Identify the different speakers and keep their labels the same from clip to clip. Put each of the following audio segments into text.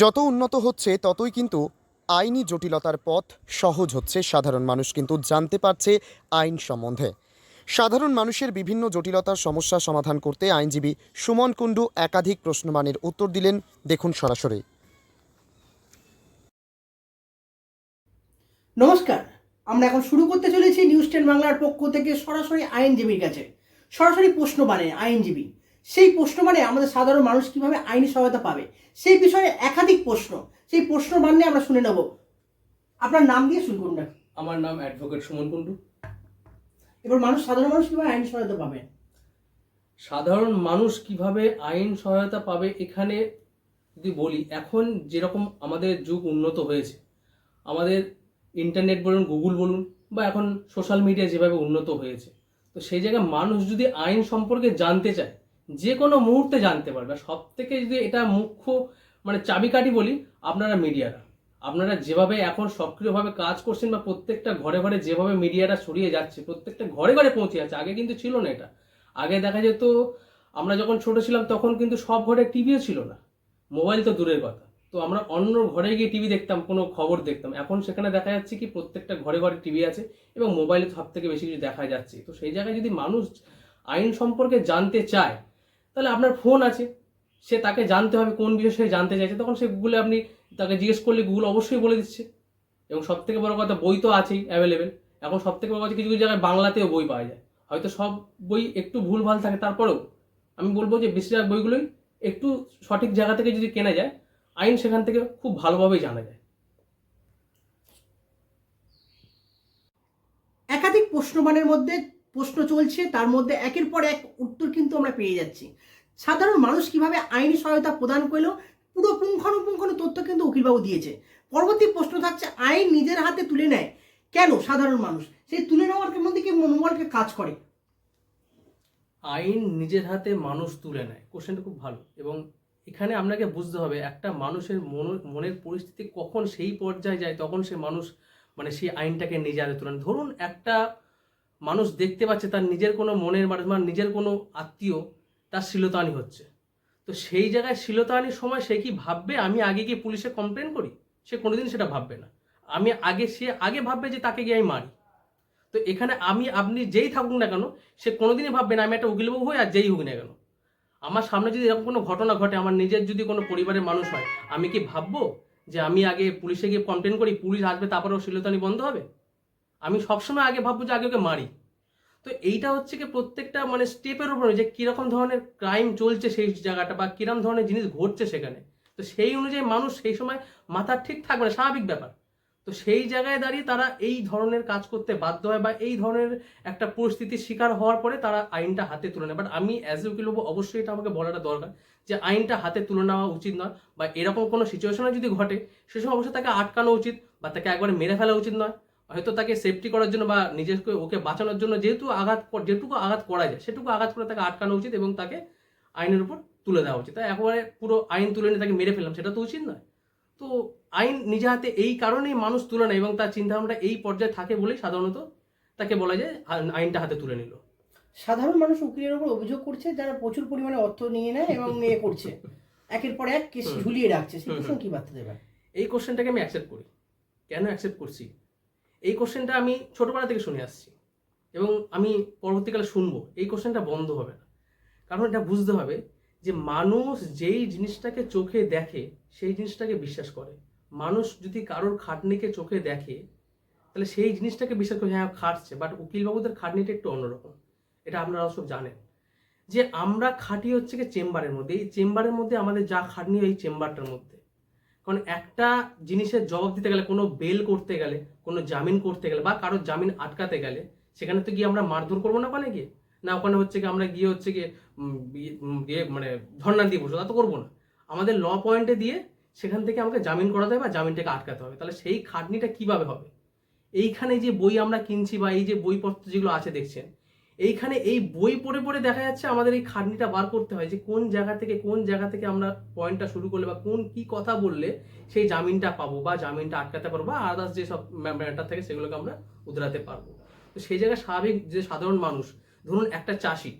Speaker 1: যত উন্নত হচ্ছে, ততই কিন্তু আইনি জটিলতার পথ সহজ হচ্ছে। সাধারণ মানুষ কিন্তু জানতে পারছে আইন সম্বন্ধে। সাধারণ মানুষের বিভিন্ন জটিলতার সমস্যা সমাধান করতে আইনজীবী সুমন কুণ্ডু একাধিক প্রশ্নমানের উত্তর দিলেন। দেখুন সরাসরি।
Speaker 2: নমস্কার, আমরা এখন শুরু করতে চলেছি নিউজ টেন বাংলার পক্ষ থেকে সরাসরি আইনজীবীর কাছে। সরাসরি প্রশ্ন মানে আইনজীবী সেই প্রশ্ন মানে আমাদের সাধারণ মানুষ কীভাবে আইনি সহায়তা পাবে? সেই বিষয়ে একাধিক প্রশ্ন। সেই প্রশ্ন মানে আমরা শুনে নেব। আপনার নাম দিয়ে শুরু করুন।
Speaker 3: আমার নাম অ্যাডভোকেট সুমন কুণ্ডু।
Speaker 2: এবার মানুষ সাধারণ মানুষ কীভাবে আইনি সহায়তা পাবে?
Speaker 3: সাধারণ মানুষ কীভাবে আইন সহায়তা পাবে এখানে যদি বলি এখন যেরকম আমাদের যুগ উন্নত হয়েছে আমাদের ইন্টারনেট বলুন গুগল বলুন বা এখন সোশ্যাল মিডিয়া যেভাবে উন্নত হয়েছে তো সেই জায়গায় মানুষ যদি আইন সম্পর্কে জানতে চায় যে কোনো মুহূর্তে জানতে পারবে। সব থেকে যদি এটা মুখ্য মানে চাবিকাঠি বলি, আপনারা মিডিয়ারা। আপনারা যেভাবে এখন সক্রিয়ভাবে কাজ করছেন বা প্রত্যেকটা ঘরে ঘরে যেভাবে মিডিয়াটা ছড়িয়ে যাচ্ছে, প্রত্যেকটা ঘরে ঘরে পৌঁছে যাচ্ছে, আগে কিন্তু ছিল না এটা। আগে দেখা যেত, আমরা যখন ছোট ছিলাম তখন কিন্তু সব ঘরে টিভিও ছিল না। মোবাইল তো দূরের কথা। তো আমরা অন্য ঘরে গিয়ে টিভি দেখতাম, কোনো খবর দেখতাম। এখন সেখানে দেখা যাচ্ছে কি, প্রত্যেকটা ঘরে ঘরে টিভি আছে এবং মোবাইলে সব থেকে বেশি কিছু দেখা যাচ্ছে। তো সেই জায়গায় যদি মানুষ আইন সম্পর্কে জানতে চায় তাহলে আপনার ফোন আছে, সে তাকে জানতে হবে কোন বিষয়ে জানতে চাইছে। তখন সে গুগলে আপনি তাকে জিজ্ঞেস করলে গুগল অবশ্যই বলে দিচ্ছে। এবং সব থেকে বড় কথা বই তো আছেই অ্যাভেলেবেল এখন সব থেকে বড় কথা কিছু কিছু জায়গায় বাংলাতেও বই পাওয়া যায়। হয়তো সব বই একটু ভুলভাল থাকে, তারপরেও আমি বলব যে বেশিরভাগ বইগুলোই একটু সঠিক জায়গা থেকে যদি কেনা যায়, আইন সেখান থেকে খুব ভালোভাবেই জানা যায়।
Speaker 2: একাধিক প্রশ্নমানের মধ্যে প্রশ্ন চলছে, তার মধ্যে একের পর এক উত্তর কিন্তু আমরা পেয়ে যাচ্ছি। সাধারণ মানুষ কীভাবে আইনি সহায়তা প্রদান করল, পুরো পুঙ্খানুপুঙ্খানু তথ্য কিন্তু উকিলবাবু দিয়েছে। পরবর্তী প্রশ্ন থাকছে, আইন নিজের হাতে তুলে নেয় কেন সাধারণ মানুষ? সেই তুলে নেওয়ার মধ্যে কি মনোবলকে কাজ করে?
Speaker 3: আইন নিজের হাতে মানুষ তুলে নেয় কোশ্চেনটা খুব ভালো। এবং এখানে আপনাকে বুঝতে হবে, একটা মানুষের মন- মনের পরিস্থিতি কখন সেই পর্যায়ে যায়, তখন সে মানুষ মানে সেই আইনটাকে নিজের হাতে তুলে ধরুন একটা মানুষ দেখতে পাচ্ছে তার নিজের কোনো মনের মানুষ মানে নিজের কোনো আত্মীয় তার শিলতানি হচ্ছে। তো সেই জায়গায় শিলতানির সময় সে কি ভাববে, আমি আগে গিয়ে পুলিশে কমপ্লেন করি? সে কোনোদিন সেটা ভাববে না। আমি আগে, সে আগে ভাববে যে তাকে গিয়ে আমি মারি। তো এখানে আমি, আপনি যেই থাকুক না কেন, সে কোনোদিনই ভাববে না, আমি একটা উকিলবাবু হই আর যেই হোক না কেন। আমার সামনে যদি এরকম কোনো ঘটনা ঘটে, আমার নিজের যদি কোনো পরিবারের মানুষ হয়, আমি কি ভাববো যে আমি আগে পুলিশে গিয়ে কমপ্লেন করি, পুলিশ আসবে, তারপরেও শিলতানি বন্ধ হবে? আমি সবসময় আগে ভাববো যে আগে ওকে মারি। তো এইটা হচ্ছে কি প্রত্যেকটা মানে স্টেপের উপরে যে কীরকম ধরনের ক্রাইম চলছে সেই জায়গাটা বা কীরকম ধরনের জিনিস ঘটছে সেখানে। তো সেই অনুযায়ী মানুষ সেই সময় মাথা ঠিক থাকবে না, স্বাভাবিক ব্যাপার। তো সেই জায়গায় দাঁড়িয়ে তারা এই ধরনের কাজ করতে বাধ্য হয় বা এই ধরনের একটা পরিস্থিতির শিকার হওয়ার পরে তারা আইনটা হাতে তুলে নেয়। বাট আমি অ্যাজ এ উকিল হব অবশ্যই এটা আমাকে বলাটা দরকার যে আইনটা হাতে তুলে নেওয়া উচিত নয় বা এরকম কোনো সিচুয়েশনে যদি ঘটে, সে সময় অবশ্যই তাকে আটকানো উচিত বা তাকে একবারে মেরে ফেলা উচিত নয়। হয়তো তাকে সেফটি করার জন্য বা নিজেকে ওকে বাঁচানোর জন্য যেহেতু আঘাত যেটুকু আঘাত করা যায় সেটুকু আঘাত করে তাকে আটকানো উচিত এবং তাকে আইনের উপর তুলে দেওয়া উচিত। তাই একেবারে পুরো আইন তুলে নিয়ে তাকে মেরে ফেললাম সেটা তো উচিত নয়। তো আইন নিজে হাতে এই কারণেই মানুষ তুলে নেয় এবং তার চিন্তাভাবনাটা এই পর্যায়ে থাকে বলেই সাধারণত তাকে বলা যায় আইনটা হাতে তুলে নিল।
Speaker 2: সাধারণ মানুষ উকিলের উপর অভিযোগ করছে যারা প্রচুর পরিমাণে অর্থ নিয়ে নেয় এবং নিয়ে করছে। একের পর এক কেস ঝুলিয়ে রাখছে সেই প্রশ্ন কি বার্তা দেবেন
Speaker 3: এই কোশ্চেনটাকে আমি অ্যাকসেপ্ট করি। কেন অ্যাকসেপ্ট করছি? এই কোশ্চেনটা আমি ছোটবেলা থেকে শুনে আসছি। এবং আমি পরবর্তীকালে শুনব। এই কোশ্চেনটা বন্ধ হবে না। কারণ এটা বুঝতে হবে যে মানুষ যেই জিনিসটাকে চোখে দেখে, সেই জিনিসটাকে বিশ্বাস করে। মানুষ যদি কারোর খাটনিকে চোখে দেখে, তাহলে সেই জিনিসটাকে বিশ্বাস করে হ্যাঁ খাটছে। বাট উকিলবাবুদের খাটনিটা একটু অন্যরকম। এটা আপনারা সব জানেন। যে আমরা খাটি হচ্ছে কি চেম্বারের মধ্যে। এই চেম্বারের মধ্যে আমাদের যা খাটনি হয় এই চেম্বারটার মধ্যে। কারণ একটা জিনিসের জবাব দিতে গেলে, কোনো বেল করতে গেলে, কোনো জামিন করতে গেলে বা কারোর জামিন আটকাতে গেলে, সেখানে তো গিয়ে আমরা মারধর করব না ওখানে গিয়ে? না ওখানে হচ্ছে কি আমরা গিয়ে হচ্ছে গিয়ে দিয়ে মানে ধর্ণা দিয়ে বসবো, তা তো করব না। আমাদের ল পয়েন্টে দিয়ে সেখান থেকে আমাকে জামিন করাতে হবে বা জামিনটাকে আটকাতে হবে। তাহলে সেই খাটনিটা কীভাবে হবে? এইখানে যে বই আমরা কিনছি বা এই যে বইপত্র যেগুলো আছে দেখছেন এইখানে এই বই পড়ে পড়ে দেখা যাচ্ছে আমাদের এই খাটনিটা বার করতে হয় যে কোন জায়গা থেকে কোন জায়গা থেকে আমরা পয়েন্টটা শুরু করলে বা কোন কি কথা বললে সেই জামিনটা পাবো বা জামিনটা আটকাতে পারব বা আদার্স যেসব ম্যাটার থাকে সেগুলোকে আমরা উদরাতে পারব। তো সেই জায়গায় স্বাভাবিক যে সাধারণ মানুষ, ধরুন একটা চাষি,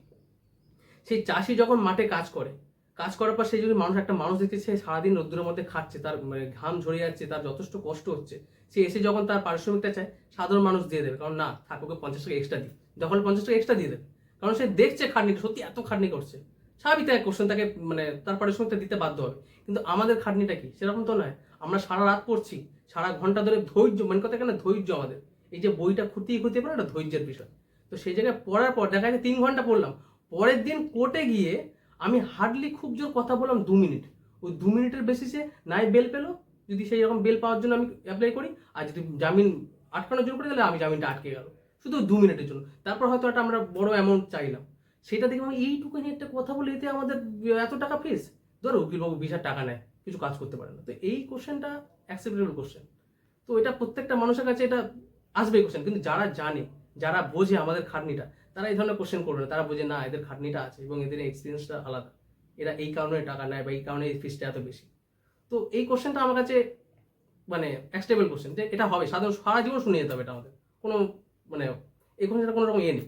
Speaker 3: সেই চাষি যখন মাঠে কাজ করে, কাজ করার পর সেই যদি মানুষ একটা মানুষ দেখছে সে সারাদিন রোদ্দুরের মধ্যে খাচ্ছে, তার মানে ঘাম ঝরে যাচ্ছে, তার যথেষ্ট কষ্ট হচ্ছে, সে এসে যখন তার পারিশ্রমিকটা চায়, সাধারণ মানুষ দিয়ে দেবে। কারণ না, থাক, ওকে পঞ্চাশ টাকা এক্সট্রা দিই। যখন পঞ্চাশ টাকা এক্সট্রা দিয়ে দেবে। কারণ সে দেখছে খাটনি সত্যি এত খাটনি করছে। স্বাভাবিক তাই কোশ্চেন তাকে মানে তার পারিশ্রমিকটা দিতে বাধ্য হবে। কিন্তু আমাদের খাটনিটা কি? সেরকম তো নয়। আমরা সারা রাত পড়ছি, সারা ঘণ্টা ধরে ধৈর্য মানে কথা কেন ধৈর্য আমাদের। এই যে বইটা খুঁটিয়ে খুঁটিয়ে পড়ে একটা ধৈর্যের বিষয়। তো সেই জায়গায় পড়ার পর, দেখা যায় তিন ঘণ্টা পড়লাম। পরের দিন কোর্টে গিয়ে আমি হার্ডলি খুব জোর কথা বললাম দু মিনিট ওই দু মিনিটের বেসিসে নাই বেল পেল। যদি সেই রকম বেল পাওয়ার জন্য আমি অ্যাপ্লাই করি, আর যদি জামিন আটকানোর জন্য করে তাহলে আমি জামিনটা আটকে গেল। শুধু দু মিনিটের জন্য। তারপর হয়তো একটা আমরা বড় অ্যামাউন্ট চাইলাম। সেটা দেখে আমি এইটুকুনি একটা কথা বলে এতে আমাদের এত টাকা ফিস ধরো উকিলবাবু বিশ টাকা নেয়, কিছু কাজ করতে পারে না। তো এই কোশ্চেনটা অ্যাকসেপ্টেবল কোশ্চেন তো এটা প্রত্যেকটা মানুষের কাছে এটা আসবে কোশ্চেন কিন্তু যারা জানে, যারা বোঝে আমাদের খাটনিটা, তারা এই ধরনের কোশ্চেন করবে না। তারা বোঝে, না, এদের খাটনিটা আছে এবং এদের এক্সপিরিয়েন্সটা আলাদা। এরা এই কারণে টাকা নেয় বা এই কারণে এই ফিসটা এত বেশি। তো এই কোশ্চেনটা আমার কাছে মানে অ্যাকসেপ্টেবল কোশ্চেন যে এটা হবে। সাধারণ সারা জীবন শুনে যেতে হবে এটা আমাদের। কোনো মানে এই কোশ্চেনটা কোনো রকম ইয়ে নেই।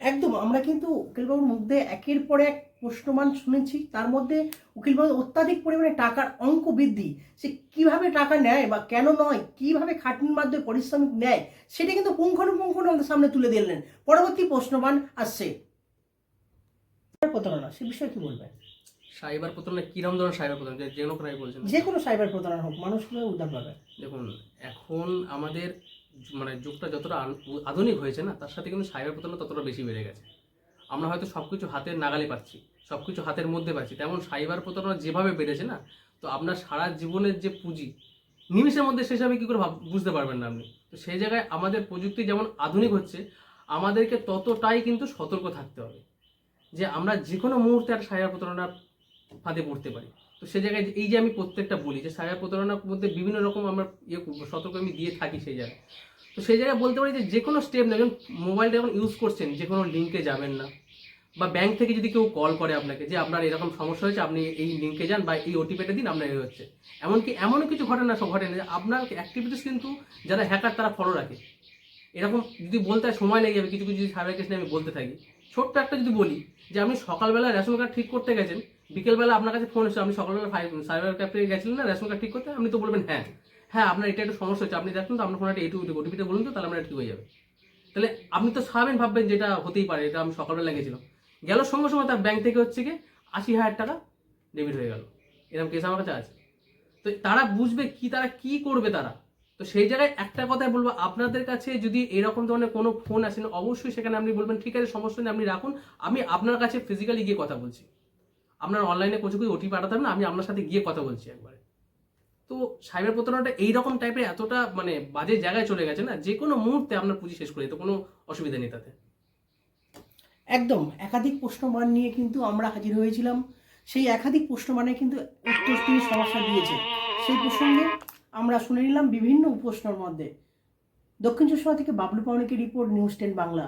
Speaker 2: একদম আমরা কিন্তু উকিলবাবুর মধ্যে একের পর এক প্রশ্নমান শুনেছি। তার মধ্যে উকিলবাবু অত্যাধিক পরিমাণে টাকার অঙ্ক বৃদ্ধি। সে কীভাবে টাকা নেয় বা কেন নয় কীভাবে খাটনির মাধ্যমে পরিশ্রমিক নেয় সেটা কিন্তু পুঙ্খানুপুঙ্খ আমাদের সামনে তুলে দিলেন পরবর্তী প্রশ্নমান আসছে। প্রতারণা সে বিষয়ে কি বলবেন?
Speaker 3: সাইবার প্রতারণা কিরম ধরনের সাইবার প্রতারণা? যে কোনো বলছেন।
Speaker 2: যে কোনো সাইবার প্রতারণা হোক মানুষগুলো উদ্ধার পাবে।
Speaker 3: দেখুন এখন আমাদের মানে যুগটা যতটা আধুনিক হয়েছে না, তার সাথে কিন্তু সাইবার প্রতারণা ততটা বেশি বেড়ে গেছে। আমরা হয়তো সব কিছু হাতের নাগালে পাচ্ছি সব কিছু হাতের মধ্যে পাচ্ছি, তেমন সাইবার প্রতারণা যেভাবে বেড়েছে না, তো আপনার সারা জীবনের যে পুঁজি, নিমিষের মধ্যে সেসবে কী করে বুঝতে পারবেন না আপনি? তো সেই জায়গায় আমাদের প্রযুক্তি যেমন আধুনিক হচ্ছে, আমাদেরকে ততটাই কিন্তু সতর্ক থাকতে হবে। যে আমরা যে কোনো মুহূর্তে একটা সাইবার প্রতারণার ফাঁদে পড়তে পারি। তো সে জায়গায় এই যে আমি প্রত্যেকটা বলি যে সাইবার প্রতারণার মধ্যে বিভিন্ন রকম আমরা ইয়ে সতর্ক আমি দিয়ে থাকি সেই জায়গায়। তো সেই জায়গায় বলতে পারি যে যে কোনো স্টেপ নেবেন মোবাইলটা যখন ইউজ করছেন যে কোনো লিঙ্কে যাবেন না, বা ব্যাংক থেকে যদি কেউ কল করে আপনাকে যে আপনার এরকম সমস্যা হয়েছে, আপনি এই লিঙ্কে যান বা এই ওটিপিটা দিন, আপনার এ হচ্ছে। এমনকি এমনও কিছু ঘটনা সব ঘটে না আপনার অ্যাক্টিভিটিস কিন্তু যারা হ্যাকার তারা ফলো রাখে। এরকম যদি বলতে হয়, সময় লেগে যাবে, কিছু কিছু যদি সাইবার কেস নিয়ে আমি বলতে থাকি। ছোট্ট একটা যদি বলি, যে আপনি সকালবেলা রেশন কার্ড ঠিক করতে গেছেন, বিকেলবেলা আপনার কাছে ফোন এসে আপনি সকালবেলা সাইবার ক্যাফে গেছিলেন না রেশন কার্ড ঠিক করতে, আপনি তো বলবেন হ্যাঁ। হ্যাঁ আপনার এটা একটা সমস্যা হচ্ছে। আপনি দেখুন তো, আপনার ফোন একটা এইটু ওটিপিটা বলুন। তো তাহলে আমরা ঠিক হয়ে যাবে। তাহলে আপনি তো স্বাভাবিক ভাববেন যেটা হতেই পারে, এটা আমি সকালবেলা লেগেছিলাম গেল সঙ্গে সঙ্গে তার ব্যাংক থেকে হচ্ছে কি আশি হাজার টাকা ডেবিট হয়ে গেল। এরকম কেস আমার কাছে আছে। তো তারা বুঝবে কি, তারা কি করবে তারা? তো সেই জায়গায় একটা কথাই বলব, আপনাদের কাছে যদি এরকম ধরনের কোনো ফোন আসেন অবশ্যই সেখানে আপনি বলবেন, ঠিক আছে, সমস্যা নেই, আপনি রাখুন। আমি আপনার কাছে ফিজিক্যালি গিয়ে কথা বলছি। আপনার অনলাইনে কিছু ওটি পাঠাতে হবে না? আমি আপনার সাথে গিয়ে কথা বলছি একবারে। তো সাইবার প্রতারণাটা এইরকম টাইপের এতটা মানে বাজে জায়গায় চলে গেছে না যে কোনো মুহূর্তে আপনার পুঁজি শেষ করে দিতে কোনো অসুবিধা নেই তাতে।
Speaker 2: একদম, একাধিক প্রশ্নমান নিয়ে কিন্তু আমরা হাজির হয়েছিলাম। সেই একাধিক প্রশ্নমানে কিন্তু উত্তর সমস্যা দিয়েছে সেই প্রসঙ্গে আমরা শুনে নিলাম বিভিন্ন প্রশ্নের মধ্যে। দক্ষিণ চব্বিশ থেকে বাবলু পাওনিকের রিপোর্ট নিউজ টেন বাংলা।